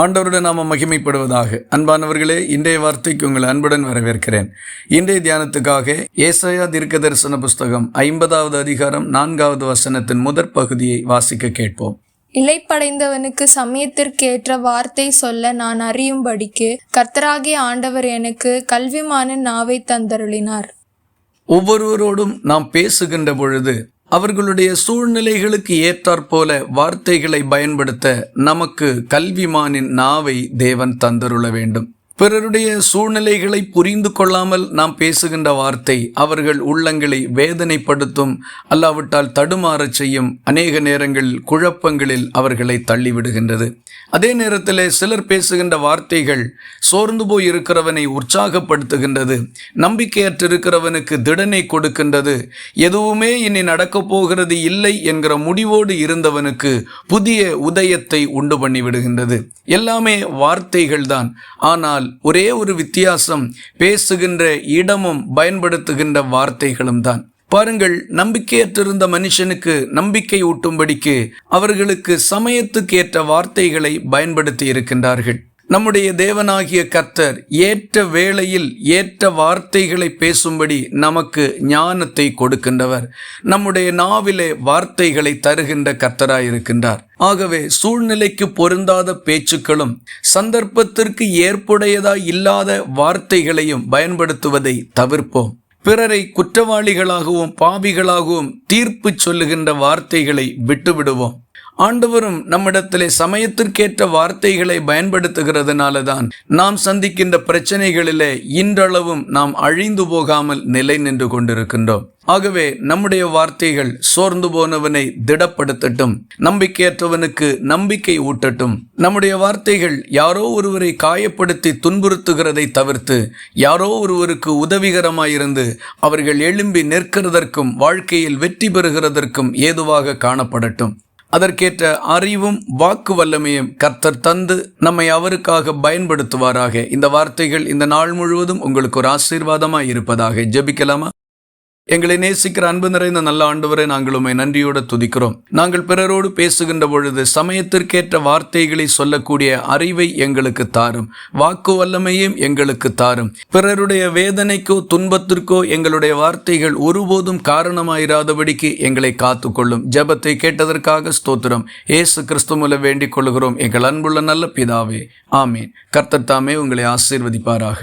ஆண்டவருடன் நாம மகிமைப்படுவதாக. அன்பானவர்களே இன்றைய வார்த்தைக்கு உங்களை அன்புடன் வரவேற்கிறேன். இன்றைய தியானத்துக்காக ஏசாயா தீர்க்க தரிசன புஸ்தகம் ஐம்பதாவது அதிகாரம் நான்காவது வசனத்தின் முதற் பகுதியை வாசிக்க கேட்போம். இலைப்படைந்தவனுக்கு சமயத்திற்கேற்ற வார்த்தை சொல்ல நான் அறியும்படிக்கு கர்த்தராகிய ஆண்டவர் எனக்கு கல்விமான நாவை தந்தருளினார். ஒவ்வொருவரோடும் நாம் பேசுகின்ற பொழுது அவர்களுடைய சூழ்நிலைகளுக்கு ஏற்றாற்போல வார்த்தைகளை பயன்படுத்த நமக்கு கல்விமானின் நாவை தேவன் தந்தருள வேண்டும். பிறருடைய சூழ்நிலைகளை புரிந்து கொள்ளாமல் நாம் பேசுகின்ற வார்த்தை அவர்கள் உள்ளங்களை வேதனைப்படுத்தும் அல்லாவிட்டால் தடுமாறச் செய்யும் அநேக நேரங்களில் குழப்பங்களில் அவர்களை தள்ளிவிடுகின்றது. அதே நேரத்தில் சிலர் பேசுகின்ற வார்த்தைகள் சோர்ந்து போய் இருக்கிறவனை உற்சாகப்படுத்துகின்றது நம்பிக்கையற்றிருக்கிறவனுக்கு திடனை கொடுக்கின்றது எதுவுமே இனி நடக்கப் போகிறது இல்லை என்கிற முடிவோடு இருந்தவனுக்கு புதிய உதயத்தை உண்டு பண்ணி விடுகின்றது எல்லாமே வார்த்தைகள் தான் ஆனால் ஒரே ஒரு வித்தியாசம் பேசுகின்ற இடமும் பயன்படுத்துகின்ற வார்த்தைகளும் தான். பாருங்கள் நம்பிக்கையற்றிருந்த மனுஷனுக்கு நம்பிக்கை ஊட்டும்படிக்கு அவர்களுக்கு சமயத்துக்கு ஏற்ற வார்த்தைகளை பயன்படுத்தி இருக்கின்றார்கள். நம்முடைய தேவனாகிய கர்த்தர் ஏற்ற வேளையில் ஏற்ற வார்த்தைகளை பேசும்படி நமக்கு ஞானத்தை கொடுக்கின்றவர். நம்முடைய நாவிலே வார்த்தைகளை தருகின்ற கர்த்தராயிருக்கின்றார். ஆகவே சூழ்நிலைக்கு பொருந்தாத பேச்சுக்களும் சந்தர்ப்பத்திற்கு ஏற்புடையதாய் இல்லாத வார்த்தைகளையும் பயன்படுத்துவதை தவிர்ப்போம். பிறரை குற்றவாளிகளாகவும் பாவிகளாகவும் தீர்ப்பு சொல்லுகின்ற வார்த்தைகளை விட்டுவிடுவோம். ஆண்டவரும் நம்மிடத்திலே சமயத்திற்கேற்ற வார்த்தைகளை பயன்படுத்துகிறதுனால தான் நாம் சந்திக்கின்ற பிரச்சனைகளிலே இன்றளவும் நாம் அழிந்து போகாமல் நிலை நின்று கொண்டிருக்கின்றோம். ஆகவே நம்முடைய வார்த்தைகள் சோர்ந்து போனவனை திடப்படுத்தட்டும் நம்பிக்கையற்றவனுக்கு நம்பிக்கை ஊட்டட்டும். நம்முடைய வார்த்தைகள் யாரோ ஒருவரை காயப்படுத்தி துன்புறுத்துகிறதை தவிர்த்து யாரோ ஒருவருக்கு உதவிகரமாயிருந்து அவர்கள் எழும்பி நிற்கிறதற்கும் வாழ்க்கையில் வெற்றி பெறுகிறதற்கும் ஏதுவாக காணப்படட்டும். அதற்கேற்ற அறிவும் வாக்கு வல்லமையும் கர்த்தர் தந்து நம்மை அவருக்காக பயன்படுத்துவாராக. இந்த வார்த்தைகள் இந்த நாள் முழுவதும் உங்களுக்கு ஒரு ஆசீர்வாதமாக இருப்பதாக ஜெபிக்கலாமா? எங்களை நேசிக்கிற அன்பு நிறைந்த நல்ல ஆண்டவரை நாங்கள் உண்மை நன்றியோடு துதிக்கிறோம். நாங்கள் பிறரோடு பேசுகின்ற பொழுது சமயத்திற்கேற்ற வார்த்தைகளை சொல்லக்கூடிய அறிவை எங்களுக்கு தாரும். வாக்கு வல்லமையும் எங்களுக்கு தாரும். பிறருடைய வேதனைக்கோ துன்பத்திற்கோ எங்களுடைய வார்த்தைகள் ஒருபோதும் காரணமாயிராதபடிக்கு எங்களை காத்துக்கொள்ளும். ஜெபத்தை கேட்டதற்காக ஸ்தோத்திரம். ஏசு கிறிஸ்துமுல வேண்டிக் கொள்கிறோம். எங்கள் அன்புள்ள நல்ல பிதாவே. ஆமீன். கர்த்தர் தாமே உங்களை ஆசீர்வதிப்பாராக.